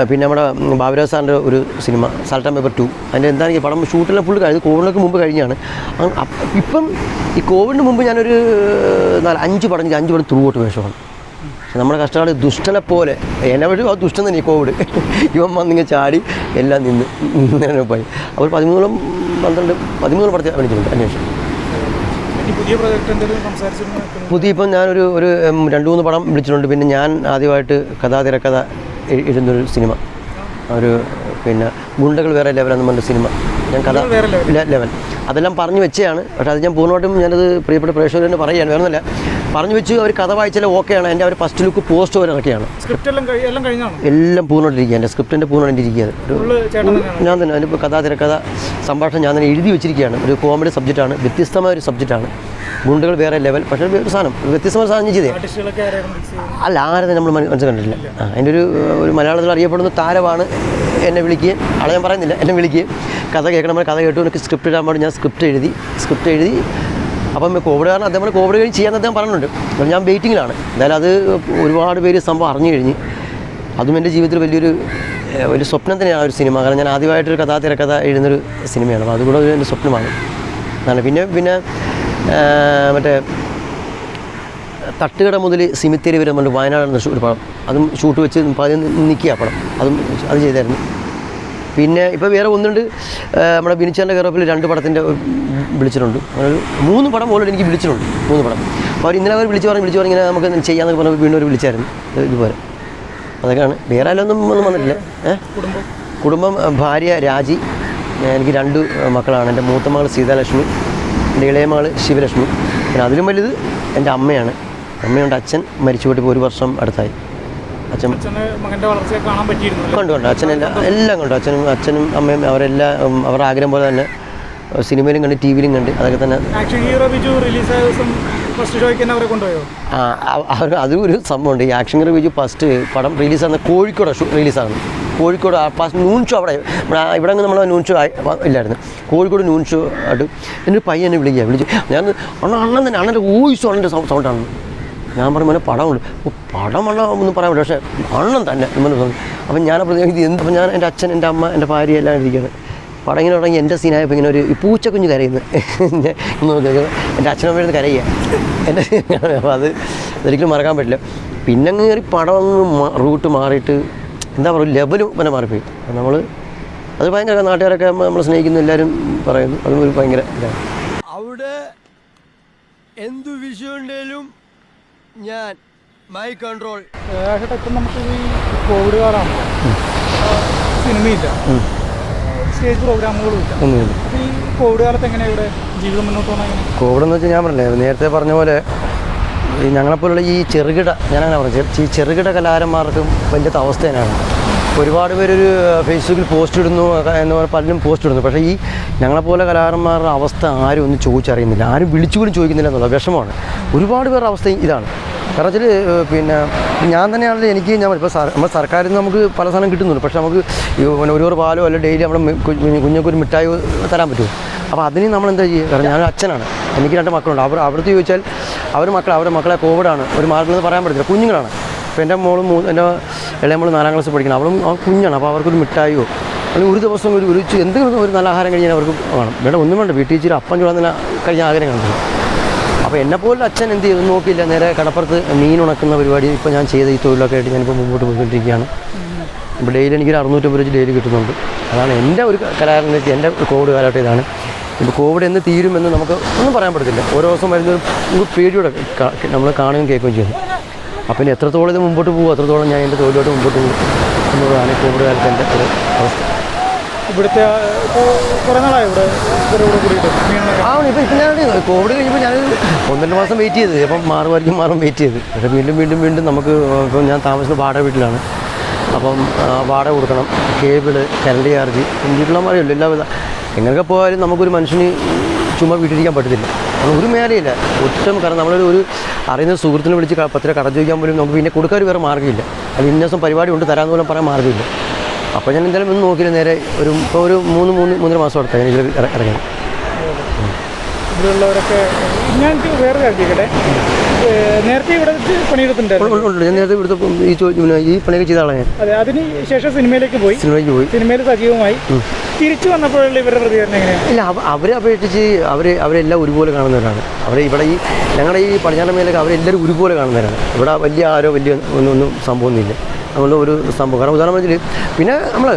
പിന്നെ നമ്മുടെ ബാബുരാജ് സാറിന്റെ ഒരു സിനിമ സൽട്ടൻ പേപ്പർ ടു അതിന്റെ എന്താണ് ഈ പടം ഷൂട്ടെല്ലാം ഫുൾ കഴിഞ്ഞ് കോവിഡിനൊക്കെ മുമ്പ് കഴിഞ്ഞാണ്. ഇപ്പം ഈ കോവിഡിന് മുമ്പ് ഞാനൊരു നാല് അഞ്ച് പടം അഞ്ച് പടം ത്രൂവോട്ട് വേഷമാണ്. പക്ഷെ നമ്മുടെ കഷ്ടപ്പാട് ദുഷ്ടനെ പോലെ എന്നെ വഴി ആ ദുഷ്ടൻ തന്നെ ഈ കോവിഡ് ഇവൻ വന്നിങ്ങനെ ചാടി എല്ലാം നിന്ന് നിന്നതിനെ പോയി. അപ്പോൾ പതിമൂന്നോളം പന്ത്രണ്ട് പതിമൂന്ന് പടത്തിൽ അഭിനയിച്ചിട്ടുണ്ട് അന്വേഷണം പുതിയ ഇപ്പം ഞാനൊരു ഒരു രണ്ട് മൂന്ന് പടം വിളിച്ചിട്ടുണ്ട്. പിന്നെ ഞാൻ ആദ്യമായിട്ട് കഥാ തിരക്കഥ എ- എഴുതുന്നൊരു സിനിമ. ഒരു പിന്നെ ഗുണ്ടകൾ വേറെ ലെവലെന്ന് പറഞ്ഞ സിനിമ. ഞാൻ കഥ ലെവൽ. അതെല്ലാം പറഞ്ഞു വെച്ചതാണ്. പക്ഷേ അത് ഞാൻ പൂർണമായിട്ടും ഞാനത് പ്രിയപ്പെട്ട പ്രേക്ഷകർ തന്നെ പറയുകയാണ്. വേണമെന്നല്ല പറഞ്ഞു വെച്ച് അവർ കഥ വായിച്ചാൽ ഓക്കെയാണ്. എന്റെ അവർ ഫസ്റ്റ് ലുക്ക് പോസ്റ്റ് വരെ ഇറക്കിയാണ്. എല്ലാം പൂർണമായിട്ടിരിക്കുക എന്റെ സ്ക്രിപ്റ്റിന്റെ പൂർണമായിട്ടിരിക്കുക തന്നെയാണ്? ഞാൻ തന്നെ. അതിനിപ്പോൾ കഥാ തിരക്കഥ സംഭാഷണം ഞാൻ തന്നെ എഴുതി വെച്ചിരിക്കുകയാണ്. ഒരു കോമഡി സബ്ജക്റ്റാണ് വ്യത്യസ്തമായ ഒരു സബ്ജക്റ്റാണ് ഗുണ്ടകൾ വേറെ ലെവൽ പക്ഷേ വേറെ സാധനം വ്യത്യസ്തമായ സാധനം ചെയ്തേ. അല്ല ആരും നമ്മൾ മനസ്സിലാക്കില്ല ആ അതിന്റെ ഒരു ഒരു മലയാളത്തിൽ അറിയപ്പെടുന്ന താരമാണ് എന്നെ വിളിക്കുകയും ആളെ ഞാൻ പറയുന്നില്ല എന്നെ വിളിക്കുകയും കഥ കേൾക്കണം കഥ കേട്ടു എനിക്ക് സ്ക്രിപ്റ്റ് ഇടാൻ പാടും ഞാൻ സ്ക്രിപ്റ്റ് എഴുതി സ്ക്രിപ്റ്റ് എഴുതി. അപ്പം കോവിഡ് കാരണം അദ്ദേഹം കോവിഡ് കഴിഞ്ഞ് ചെയ്യാൻ അദ്ദേഹം പറഞ്ഞിട്ടുണ്ട്. അപ്പം ഞാൻ വെയിറ്റിങ്ങിലാണ് എന്തായാലും അത് ഒരുപാട് പേര് സംഭവം അറിഞ്ഞു കഴിഞ്ഞ്. അതും എന്റെ ജീവിതത്തിൽ വലിയൊരു ഒരു സ്വപ്നം തന്നെയാണ് ഒരു സിനിമ. കാരണം ഞാൻ ആദ്യമായിട്ടൊരു കഥാ തിരക്കഥ എഴുതുന്നൊരു സിനിമയാണ്. അപ്പോൾ അതുകൂടെ ഒരു എന്റെ സ്വപ്നമാണ്. അതാണ് പിന്നെ പിന്നെ മറ്റേ തട്ടുകട മുതൽ സിമിത്തേരി വരെ നമ്മൾ വയനാട് എന്ന ഒരു പടം. അതും ഷൂട്ട് വെച്ച് പതിനൊന്ന് നിൽക്കുക പടം. അതും അത് ചെയ്തായിരുന്നു. പിന്നെ ഇപ്പോൾ വേറെ ഒന്നുണ്ട്. നമ്മുടെ ബിനിച്ചാന്റെ കയറപ്പിൽ രണ്ട് പടത്തിന്റെ വിളിച്ചിട്ടുണ്ട്. അങ്ങനെ ഒരു മൂന്ന് പടം ഓൾറെഡി എനിക്ക് വിളിച്ചിട്ടുണ്ട്. മൂന്ന് പടം. അപ്പോൾ അവർ ഇന്നലെ അവർ വിളിച്ച് പറഞ്ഞ് വിളിച്ച് പറഞ്ഞ് ഇങ്ങനെ നമുക്ക് ചെയ്യാമെന്നൊക്കെ പറഞ്ഞ് വീണ്ടും അവർ വിളിച്ചായിരുന്നു. ഇത് ഇതുപോലെ. അതൊക്കെയാണ്. വേറെ ആരൊന്നും ഒന്നും വന്നിട്ടില്ല. ഏ? കുടുംബം. കുടുംബം ഭാര്യ രാജി. എനിക്ക് രണ്ട് മക്കളാണ്. എന്റെ മൂത്ത മകൾ സീതാലക്ഷ്മി. എന്റെ ഇളയ മകൾ ശിവലക്ഷ്മി. പിന്നെ അതിലും വലുത് എന്റെ അമ്മയാണ്. അമ്മയുണ്ട് അച്ഛൻ. മരിച്ചു പോയിട്ട് ഒരു വർഷം അടുത്തായി. അച്ഛൻ? കണ്ടു കണ്ടു. അച്ഛനെല്ലാം എല്ലാം കണ്ടു. അച്ഛനും അച്ഛനും അമ്മയും അവരെല്ലാം അവരുടെ ആഗ്രഹം പോലെ തന്നെ സിനിമയിലും കണ്ട് ടി വിയിലും കണ്ട് അതൊക്കെ തന്നെ ഹീറോ ഫസ്റ്റ് ആ അ- അത് ഒരു സംഭവമുണ്ട്. ഈ ആക്ഷൻ റിവ്യൂ ഫസ്റ്റ് പടം റിലീസാകുന്ന കോഴിക്കോട് റിലീസാണ് കോഴിക്കോട് ഫസ്റ്റ് നൂൺ ഷോ അവിടെ ഇവിടെ നമ്മൾ നൂൺ ഷോ ഇല്ലായിരുന്നു. കോഴിക്കോട് നൂൺ ഷോ ആയിട്ട് എന്റെ ഒരു പയ്യനെ വിളിക്കുക വിളിച്ച് ഞാൻ അണ്ണ അണ്ണൻ തന്നെ അണ്ണന്റെ വോയിസ് അണ്ണന്റെ സൗണ്ടാണ് ഞാൻ പറഞ്ഞു പടമുണ്ട്. പടം അണ്ണ ഒന്നും പറയാൻ പറ്റില്ല പക്ഷേ അണ്ണൻ തന്നെ നമ്മൾ അപ്പം ഞാൻ അപ്പോൾ ഇത് എന്ത് ഞാൻ എന്റെ അച്ഛൻ എന്റെ അമ്മ എന്റെ ഭാര്യ എല്ലാം ഇരിക്കുന്നത് പടം ഇങ്ങനെ തുടങ്ങി എന്റെ സീനായപ്പോൾ ഇങ്ങനെ ഒരു പൂച്ച പൂച്ചക്കുഞ്ഞ് കരയുന്നു. ഞാൻ നോക്കി എന്റെ അച്ഛനമ്മയിരുന്ന് കരയുക. എന്റെ അപ്പോൾ അത് ഒരിക്കലും മറക്കാൻ പറ്റില്ല. പിന്നെ അങ്ങ് കയറി പടം അങ്ങ് റൂട്ട് മാറിയിട്ട് എന്താ പറയുക ലെവലും പിന്നെ മാറിപ്പോയി. നമ്മൾ അത് ഭയങ്കര നാട്ടുകാരൊക്കെ നമ്മൾ സ്നേഹിക്കുന്ന എല്ലാവരും പറയുന്നു. അതും ഒരു ഭയങ്കര ഇതാണ്. അവിടെ എന്തു വിഷയമുണ്ടെങ്കിലും ഞാൻ മൈ കൺട്രോൾ ഇപ്പം നമുക്ക് ഈ കോവിഡ് കാലമാണ് സിനിമയില്ല. സ്റ്റേജ് പ്രോഗ്രാമുകളും ഇല്ല. ഒന്നുമില്ല. ഈ കോവിഡ് കാലത്ത് ഇവിടെ ജീവിതം മുന്നോട്ട് പോകണം എങ്ങനെ? കോവിഡ് എന്ന് വെച്ചാൽ ഞാൻ പറഞ്ഞില്ലേ നേരത്തെ പറഞ്ഞ പോലെ ഈ ഞങ്ങളെപ്പോലുള്ള ഈ ചെറുകിട ഞാനങ്ങനെ പറഞ്ഞു ഈ ചെറുകിട കലാകാരന്മാർക്കും വലിയ അവസ്ഥ തന്നെയാണ്. ഒരുപാട് പേരൊരു ഫേസ്ബുക്കിൽ പോസ്റ്റ് ഇടുന്നു എന്ന് പറഞ്ഞാൽ പലരും പോസ്റ്റ് ഇടുന്നു. പക്ഷേ ഈ ഞങ്ങളെപ്പോലെ കലാകാരന്മാരുടെ അവസ്ഥ ആരും ഒന്നും ചോദിച്ചറിയുന്നില്ല. ആരും വിളിച്ചു പോലും ചോദിക്കുന്നില്ല എന്നുള്ള വിഷമമാണ്. ഒരുപാട് പേരുടെ അവസ്ഥ ഇതാണ്. കാരണം വെച്ചാൽ പിന്നെ ഞാൻ തന്നെയാണല്ലോ എനിക്ക് ഞാൻ ഇപ്പോൾ നമ്മൾ സർക്കാരിൽ നിന്ന് നമുക്ക് പല സാധനം കിട്ടുന്നുണ്ട്. പക്ഷേ നമുക്ക് ഒരു ഒരു പാലോ അല്ല ഡെയിലി നമ്മുടെ കുഞ്ഞുങ്ങൾക്ക് ഒരു മിഠായി തരാൻ പറ്റുമോ? അപ്പോൾ അതിന് നമ്മൾ എന്താ ചെയ്യുക കാരണം ഞാൻ അച്ഛനാണ്. എനിക്ക് രണ്ട് മക്കളുണ്ട്. അവർ അവിടുത്തെ ചോദിച്ചാൽ അവർ മക്കൾ അവരുടെ മക്കളെ കോവിഡാണ് ഒരു മാർഗം പറയാൻ പറ്റില്ല കുഞ്ഞുങ്ങളാണ്. ഇപ്പോൾ എന്റെ മോളും എന്റെ ഇളയ മോൾ നാലാം ക്ലാസ് പഠിക്കണം അവളും കുഞ്ഞാണ്. അപ്പോൾ അവർക്കൊരു മിഠായിയോ? അല്ലെങ്കിൽ ഒരു ദിവസം ഒരു ഒരു എന്തെങ്കിലും ഒരു നല്ല ആഹാരം കഴിഞ്ഞാൽ അവർക്ക് വേണം. വേണ്ട ഒന്നും വേണ്ട. വീട്ടിൽ ഇച്ചിരി അപ്പം ചൂടാൻ തന്നെ കഴിഞ്ഞ ആഗ്രഹം കണ്ടത് അപ്പോൾ എന്നെപ്പോലെ അച്ഛൻ എന്ത് ചെയ്തു? നോക്കിയില്ല. നേരെ കടപ്പുറത്ത് മീൻ ഉണക്കുന്ന പരിപാടി ഇപ്പോൾ ഞാൻ ചെയ്ത ഈ തൊഴിലൊക്കെ ആയിട്ട് ഞാനിപ്പോൾ മുമ്പോട്ട് പോയിക്കൊണ്ടിരിക്കുകയാണ്. ഇപ്പോൾ ഡെയിലി എനിക്കൊരു അറുന്നൂറ്റമ്പത് രൂപ ഡെയിലി കിട്ടുന്നുണ്ട്. അതാണ് എന്റെ ഒരു കലാകാരൻ എന്റെ കോവിഡ് കാലഘട്ടം ഇതാണ്. ഇപ്പോൾ കോവിഡ് എന്ന് തീരുമെന്ന് നമുക്ക് ഒന്നും പറയാൻ പറ്റത്തില്ല. ഓരോ ദിവസം വരുന്ന ഒരു പേടിയോടെ നമ്മൾ കാണുകയും കേൾക്കുകയും ചെയ്യുന്നു അപ്പം എത്രത്തോളം ഇത് മുമ്പോട്ട് പോകും അത്രത്തോളം ഞാൻ എന്റെ തൊഴിലോട്ട് മുമ്പോട്ട് പോകും എന്നുള്ളതാണ് കോവിഡ് കാലത്ത് എന്റെ ഒരു അവസ്ഥ. ഇവിടുത്തെ ഇപ്പോൾ കുറേ നാളായി ഇവിടെ ഇവരോട് കൂടെ കൂടിയിട്ട്? ആ ഇപ്പം ഇപ്പം കോവിഡ് കഴിഞ്ഞപ്പോൾ ഞാൻ ഒന്നര മാസം വെയിറ്റ് ചെയ്ത്. അപ്പം മാറുമായിരിക്കും മാറും വെയിറ്റ് ചെയ്ത്. പക്ഷേ വീണ്ടും വീണ്ടും വീണ്ടും നമുക്ക് ഇപ്പം ഞാൻ താമസിക്കുന്ന വാടക വീട്ടിലാണ്. അപ്പം വാടക കൊടുക്കണം. കേബിൾ കരണ്ട് ചാർജ് വീട്ടിലമാരെയുള്ളൂ എല്ലാവിധ. എങ്ങനെയൊക്കെ പോയാലും നമുക്കൊരു മനുഷ്യന് ചുമ്മാ വീട്ടിലിരിക്കാൻ പറ്റത്തില്ല. ഒരു മേലയില്ല. ഒറ്റം കാരണം നമ്മളൊരു ഒരു അറിയുന്ന സുഹൃത്തിനെ വിളിച്ച് പത്ര കട ചോദിക്കാൻ പോലും നമുക്ക് പിന്നെ കൊടുക്കാൻ വേറെ മാർഗമില്ല. അത് ഇന്ന ദിവസം പരിപാടി ഉണ്ട് തരാമെന്ന് പോലും പറയാൻ മാർഗമില്ല. അപ്പോൾ ഞാൻ എന്തായാലും ഒന്നും നോക്കിയില്ല നേരെ ഒരു ഇപ്പോൾ ഒരു മൂന്ന് മൂന്ന് മൂന്നര മാസം അടുത്ത ഞാൻ ഇതിൽ ഇറ- ഇറങ്ങി ഇവിടെയുള്ളവരൊക്കെ ഞാൻ വേറെ കാര്യം ചോദിക്കട്ടെ? നേരത്തെ ഇവിടെ വെച്ച് പണിയെടുത്തിട്ടുണ്ടായിരുന്നു. ഞാൻ നേരത്തെ ഇവിടുത്തെ ഈ പിന്നെ ഈ പണിയൊക്കെ ചെയ്ത ആളാണ് അതെ അതിന് ശേഷം സിനിമയിലേക്ക് പോയി. സിനിമയിൽ സജീവമായി. തിരിച്ചു വന്നപ്പോഴുള്ള ഇവരുടെ പ്രതികരണം എങ്ങനെയാണ് ഇല്ല അവരെ അപേക്ഷിച്ച് അവർ അവരെല്ലാം ഒരുപോലെ കാണുന്നവരാണ്. അവർ ഇവിടെ ഈ ഞങ്ങളുടെ ഈ പടിഞ്ഞാറൻ മേലൊക്കെ അവരെല്ലാവരും ഒരുപോലെ കാണുന്നവരാണ്. ഇവിടെ വലിയ ആരോ വലിയ ഒന്നും ഒന്നും സംഭവമൊന്നുമില്ല. അതുകൊണ്ട് ഒരു സംഭവം. കാരണം ഉദാഹരണം വെച്ചാൽ പിന്നെ നമ്മൾ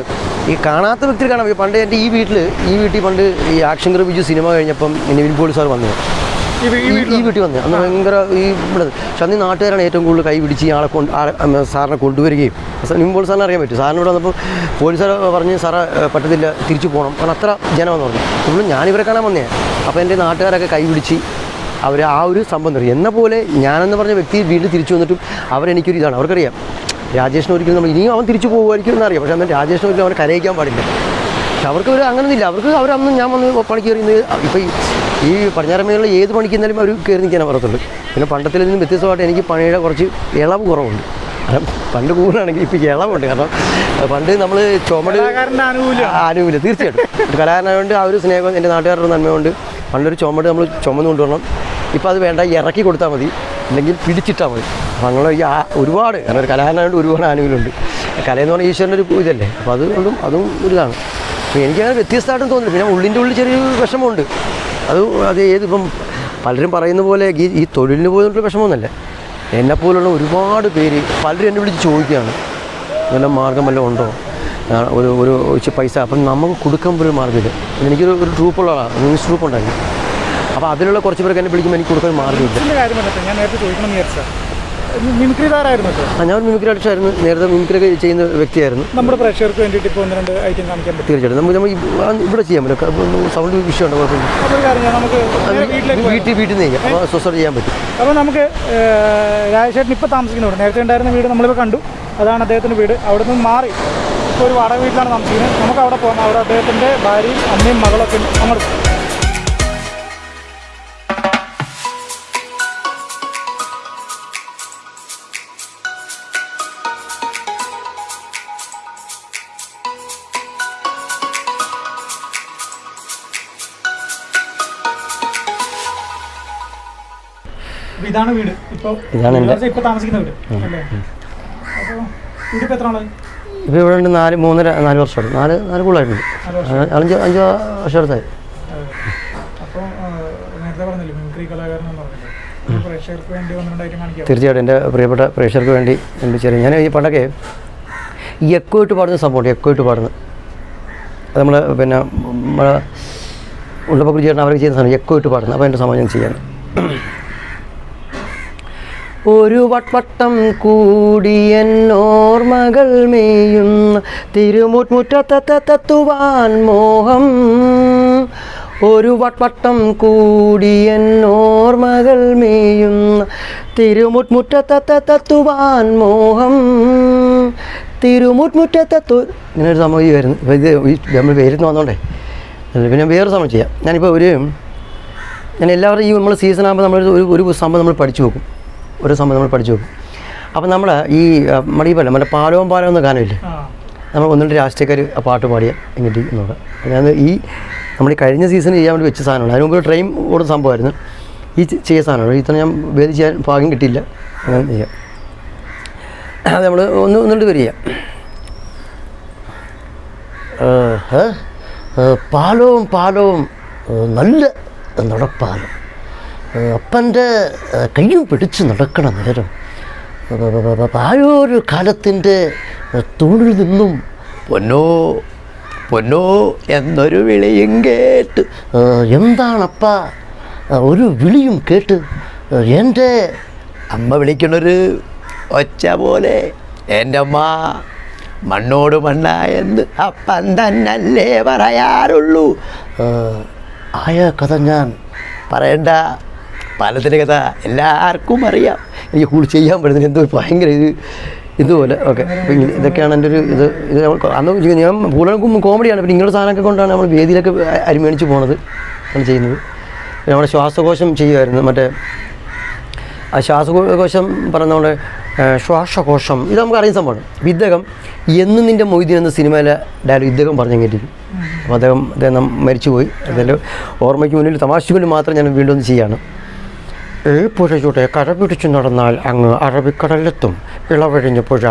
ഈ കാണാത്ത വ്യക്തി കാണാം ഈ പണ്ട് എന്റെ ഈ വീട്ടിൽ ഈ വീട്ടിൽ പണ്ട് ഈ ആക്ഷൻ ഗ്രൂപ്പിച്ച് സിനിമ കഴിഞ്ഞപ്പം നിവിൻ പോളി സാർ വന്നു ഈ വീട്ടിൽ വന്നു അന്ന് ഭയങ്കര ഈ ഇവിടെ പക്ഷെ അന്ന് നാട്ടുകാരാണ് ഏറ്റവും കൂടുതൽ കൈ പിടിച്ച് ആളെ കൊണ്ട് സാറിനെ കൊണ്ടുവരികയും. നിമ്പോൾ സാറിനെ അറിയാൻ പറ്റും. സാറിന് ഇവിടെ വന്നപ്പോൾ പോലീസാർ സാർ പറഞ്ഞ് സാറേ പറ്റത്തില്ല തിരിച്ചു പോകണം. കാരണം അത്ര ജനമെന്ന് പറഞ്ഞു. ഇപ്പോഴും ഞാനിവരെ കാണാൻ വന്നേ. അപ്പോൾ എന്റെ നാട്ടുകാരൊക്കെ കൈ പിടിച്ച് അവർ ആ ഒരു സംഭവം തരും എന്ന പോലെ ഞാനെന്ന് പറഞ്ഞ വ്യക്തി വീണ്ടും തിരിച്ചു വന്നിട്ടും അവരെനിക്കൊരു ഇതാണ്. അവർക്കറിയാം. രാജേഷിന് ഒരിക്കലും നമ്മൾ ഇനിയും അവൻ തിരിച്ചു പോകുമായിരിക്കും എന്നറിയാം. പക്ഷേ അന്ന് രാജേഷിന് ഒരിക്കലും അവനെ കരയിക്കാൻ പാടില്ല. പക്ഷെ അവർക്ക് ഒരു അങ്ങനൊന്നുമില്ല. അവർക്ക് അവരന്ന് ഞാൻ വന്ന് പണിക്ക് കയറി ഇപ്പോൾ ഈ പടിഞ്ഞാറമ്മയിലുള്ള ഏത് പണിക്ക് എന്നാലും അവർ കയറി നിൽക്കാനേ പറയത്തുള്ളൂ പിന്നെ പണ്ടത്തിൽ നിന്നും വ്യത്യസ്തമായിട്ട് എനിക്ക് പണിയുടെ കുറച്ച് ഇളവ് കുറവുണ്ട്. കാരണം പണ്ട് കൂടുതലാണെങ്കിൽ ഇപ്പോൾ ഇളവുണ്ട്. കാരണം പണ്ട് നമ്മൾ ചുമട് ആനുകൂല്യം. തീർച്ചയായിട്ടും. കലാകാരനായതുകൊണ്ട് ആ ഒരു സ്നേഹം എന്റെ നാട്ടുകാരുടെ നന്മയുണ്ട്. പണ്ടൊരു ചുമട് നമ്മൾ ചുമന്ന് കൊണ്ടുവരണം. ഇപ്പോൾ അത് വേണ്ട. ഇറക്കി കൊടുത്താൽ മതി. അല്ലെങ്കിൽ പിടിച്ചിട്ടാൽ മതി. അങ്ങനെ ഈ ഒരുപാട് കാരണം ഒരു കലാകാരനായതുകൊണ്ട് ഒരുപാട് ആനുകൂല്യമുണ്ട്. കലയെന്ന് പറഞ്ഞാൽ ഈശ്വരന്റെ ഒരു ഇതല്ലേ? അപ്പോൾ അതുകൊണ്ടും അതും ഒരു ഇതാണ് അപ്പോൾ എനിക്കങ്ങനെ വ്യത്യസ്തമായിട്ടും തോന്നുന്നു പിന്നെ ഉള്ളിന്റെ ഉള്ളിൽ ചെറിയൊരു വിഷമമുണ്ട്. അത് അത് ഏതിപ്പം പലരും പറയുന്ന പോലെ ഈ ഈ തൊഴിലിന് പോയതുകൊണ്ടുള്ള വിഷമമൊന്നുമല്ല. എന്നെപ്പോലുള്ള ഒരുപാട് പേര് പലരും എന്നെ വിളിച്ച് ചോദിക്കുകയാണ്. വല്ല മാർഗം വല്ലതും ഉണ്ടോ? ഒരു ഒരു പൈസ. അപ്പം നമുക്ക് കൊടുക്കാൻ ഒരു മാർഗമില്ല. എനിക്കൊരു ഒരു ട്രൂപ്പുള്ള ആളാണ് ന്യൂസ് ട്രൂപ്പ് ഉണ്ടായിരുന്നു. അപ്പോൾ അതിലുള്ള കുറച്ച് പേർക്ക് എന്നെ വിളിക്കുമ്പോൾ എനിക്ക് കൊടുക്കാൻ മാർഗമില്ല കാര്യം ഞാൻ നേരത്തെ ചോദിക്കണം വിചാരിച്ചാൽ ഞാൻ മിമിക്രി ആർട്ടിസ്റ്റായിരുന്നു നേരത്തെ മിമിക്രി ഒക്കെ ചെയ്യുന്ന വ്യക്തിയായിരുന്നു. നമ്മുടെ പ്രേക്ഷകർക്ക് വേണ്ടിയിട്ട് ഇപ്പോൾ ഒന്ന് രണ്ട് ഐറ്റം കാണിക്കാൻ പറ്റും. തീർച്ചയായിട്ടും. നമുക്ക് നമ്മൾ ഇവിടെ ചെയ്യാൻ പറ്റും. സൗണ്ട് വിഷയമുണ്ട്? കുഴപ്പമില്ല. വീട്ടിൽ വീട്ടിൽ നിന്ന് ചെയ്യാം. അപ്പോൾ സ്വസ്ഥത ചെയ്യാൻ പറ്റും. അപ്പോൾ നമുക്ക് രാജേഷേട്ടൻ ഇപ്പോൾ താമസിക്കുന്നുണ്ട്. നേരത്തെ ഉണ്ടായിരുന്ന വീട് നമ്മളിപ്പോൾ കണ്ടു. അതാണ് അദ്ദേഹത്തിന്റെ വീട്. അവിടെ നിന്ന് മാറി. ഇപ്പോൾ ഒരു വാടക വീട്ടിലാണ് താമസിക്കുന്നത്. നമുക്ക് അവിടെ പോകാം. അവിടെ അദ്ദേഹത്തിന്റെ ഭാര്യയും അമ്മയും മകളൊക്കെ ഉണ്ട്. അങ്ങോട്ട്. ഇതാണ് വീട്. ഇപ്പൊ ഇതാണ് എന്റെ- ഇപ്പൊ താമസിക്കുന്ന വീട്. അല്ലേ? അപ്പോൾ എത്ര ആളായി ഇപ്പോൾ ഇവിടെ ഉണ്ട് നാല് മൂന്നര നാല് വർഷമായി നാല് നാല് കൂടുതലായിട്ടുണ്ട് അഞ്ച് അഞ്ച് വർഷം അടുത്തായി അപ്പോൾ നേരത്തെ പറഞ്ഞില്ലേ മിമിക്രി കലാകാരൻ എന്ന് പറഞ്ഞില്ലേ? വേണ്ടി ഒന്നുണ്ടായിട്ട് കാണിക്കാം. തീർച്ചയായിട്ടും എന്റെ പ്രിയപ്പെട്ട പ്രേക്ഷകർക്ക് വേണ്ടി എന്റെ ചെറിയ ഞാൻ ഈ പണ്ടൊക്കെ ഈ എക്കോ ഇട്ട് പാടുന്ന സംഭവമുണ്ട്. എക്കോ ഇട്ട് പാടുന്നത് അത് നമ്മൾ പിന്നെ നമ്മളെ ഉള്ളപ്പക്കുടി ചേട്ടൻ അവർക്ക് ചെയ്യുന്ന സാധനം എക്കോ ഇട്ട് പാടുന്നത് അപ്പോൾ എന്റെ സമയം ഞാൻ ചെയ്യാൻ ഒരു വട്ടം കൂടിയെന്നോർമകൾ മേയുന്ന തിരുമുറ്റുവാൻ മോഹം. ഒരു വട്ടം കൂടിയെന്നോർമകൾ മേയുന്ന തിരുമുറ്റുവാൻ മോഹം. തിരുമുറ്റുമുറ്റത്തു ഇങ്ങനെ ഒരു സംഭവം വരുന്നു ഇത് നമ്മൾ പേരുന്ന് വന്നോണ്ടേ. പിന്നെ വേറൊരു സമയം ചെയ്യാം. ഞാനിപ്പോൾ ഒരു ഞാൻ എല്ലാവരും ഈ നമ്മൾ സീസൺ ആകുമ്പോൾ നമ്മൾ ഒരു ഒരു സംഭവം നമ്മൾ പഠിച്ചു വെക്കും ഒരു സമയം നമ്മൾ പഠിച്ചു വെക്കും അപ്പോൾ നമ്മൾ ഈ നമ്മുടെ ഈ പോലെ നമ്മുടെ പാലവും പാലവും എന്ന ഗാനമില്ലേ? നമ്മൾ ഒന്ന് രണ്ട് രാഷ്ട്രീയക്കാർ ആ പാട്ട് പാടിയ എന്നിട്ട് നോക്കാം. ഞാൻ ഈ നമ്മൾ ഈ കഴിഞ്ഞ സീസൺ ചെയ്യാൻ വേണ്ടി വെച്ച സാധനമാണ്. അതിന് മുമ്പ് ട്രെയിൻ ഓടുന്ന സംഭവമായിരുന്നു. ഈ ചെയ്യ ചെയ്ത സാധനമാണ്. ഇത്ര ഞാൻ വേദി ചെയ്യാൻ ഭാഗ്യം കിട്ടിയില്ല. അങ്ങനെ ചെയ്യാം. അത് നമ്മൾ ഒന്ന് ഒന്നുകൊണ്ട് വരിക പാലവും പാലവും ഏഹ്, നല്ല നടപ്പാലം. അപ്പന്റെ കയ്യും പിടിച്ച് നടക്കണ നേരം പായൊരു കാലത്തിന്റെ തൂണിൽ നിന്നും പൊന്നോ പൊന്നോ എന്നൊരു വിളിയും കേട്ട് എന്താണപ്പ ഒരു വിളിയും കേട്ട് എന്റെ അമ്മ വിളിക്കണൊരു ഒച്ച പോലെ എന്റെ അമ്മ മണ്ണോട് മണ്ണായെന്ന് അപ്പൻ തന്നല്ലേ പറയാറുള്ളൂ. ആയ കഥ ഞാൻ പറയണ്ട. പാലത്തിന്റെ കഥ എല്ലാവർക്കും അറിയാം. എനിക്ക് കൂടുതൽ ചെയ്യാൻ പറ്റുന്നില്ല. എന്തോ ഭയങ്കര ഇത് ഇതുപോലെ. ഓക്കെ. ഇതൊക്കെയാണ് എന്റെ ഒരു ഇത്. ഇത് അന്ന് ഞാൻ കൂടുതലും കോമഡിയാണ്. പിന്നെ ഇങ്ങനത്തെ സാധനമൊക്കെ കൊണ്ടാണ് നമ്മൾ വേദിയിലൊക്കെ അരിമേണിച്ച് പോണത്. നമ്മൾ ചെയ്യുന്നത്. പിന്നെ നമ്മുടെ ശ്വാസകോശം ചെയ്യുമായിരുന്നു മറ്റേ ആ ശ്വാസകോശം പറഞ്ഞതുകൊണ്ട് ശ്വാസകോശം. ഇത് നമുക്ക് അറിയുന്ന സംഭവമാണ്. വിദ്ദേഹം എന്ന് നിന്റെ മൊയ്തീൻ എന്ന സിനിമയിലെ ഡയലോഗ് ഇദ്ദേഹം പറഞ്ഞു കേട്ടിരിക്കും. അപ്പോൾ അദ്ദേഹം അദ്ദേഹം മരിച്ചുപോയി. അതിന്റെ ഓർമ്മയ്ക്ക് മുന്നിൽ തമാശയ്ക്ക് മുന്നിൽ മാത്രം ഞാൻ വീണ്ടും ഒന്ന് ചെയ്യാണ് ഈ പുഴയുടെ കര പിടിച്ചു നടന്നാൽ അങ്ങ് അറബിക്കടലിലെത്തും ഇളവഴിഞ്ഞ പുഴ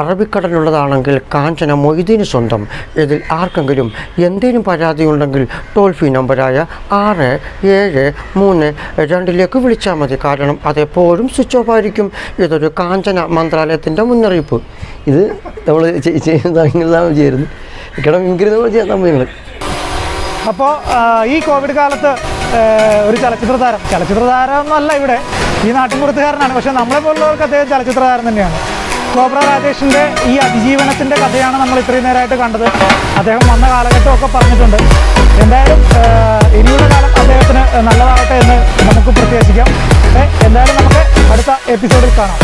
അറബിക്കടലുള്ളതാണെങ്കിൽ കാഞ്ചന മൊയ്തീന് സ്വന്തം. ഇതിൽ ആർക്കെങ്കിലും എന്തേലും പരാതിയുണ്ടെങ്കിൽ ടോൾ ഫ്രീ നമ്പരായ ആറ് ഏഴ് മൂന്ന് രണ്ടിലേക്ക് വിളിച്ചാൽ മതി. കാരണം അതെപ്പോഴും സ്വിച്ച് ഓഫ് ആയിരിക്കും. ഇതൊരു കാഞ്ചന മന്ത്രാലയത്തിന്റെ മുന്നറിയിപ്പ്. ഇത് നമ്മൾ ചെയ്യുന്നത്? ഇക്കണം ഇങ്ങനെ നമ്മൾ ചെയ്യാൻ നമ്മൾ അപ്പോൾ ഈ കോവിഡ് കാലത്ത് ഒരു ചലച്ചിത്ര താരം. ചലച്ചിത്ര താരമല്ല ഇവിടെ. ഈ നാട്ടിൻപുറത്തുകാരനാണ് പക്ഷെ നമ്മളെ പോലുള്ളവർക്ക് അദ്ദേഹം ചലച്ചിത്ര താരം തന്നെയാണ്. കോബ്ര രാജേഷിന്റെ ഈ അതിജീവനത്തിന്റെ കഥയാണ് നമ്മൾ ഇത്രയും നേരമായിട്ട് കണ്ടത്. അദ്ദേഹം വന്ന കാലഘട്ടമൊക്കെ പറഞ്ഞിട്ടുണ്ട്. എന്തായാലും ഇനിയുള്ള കാലം അദ്ദേഹത്തിന് നല്ലതാകട്ടെ എന്ന് നമുക്ക് പ്രത്യേകിക്കാം എന്തായാലും നമുക്ക് അടുത്ത എപ്പിസോഡിൽ കാണാം.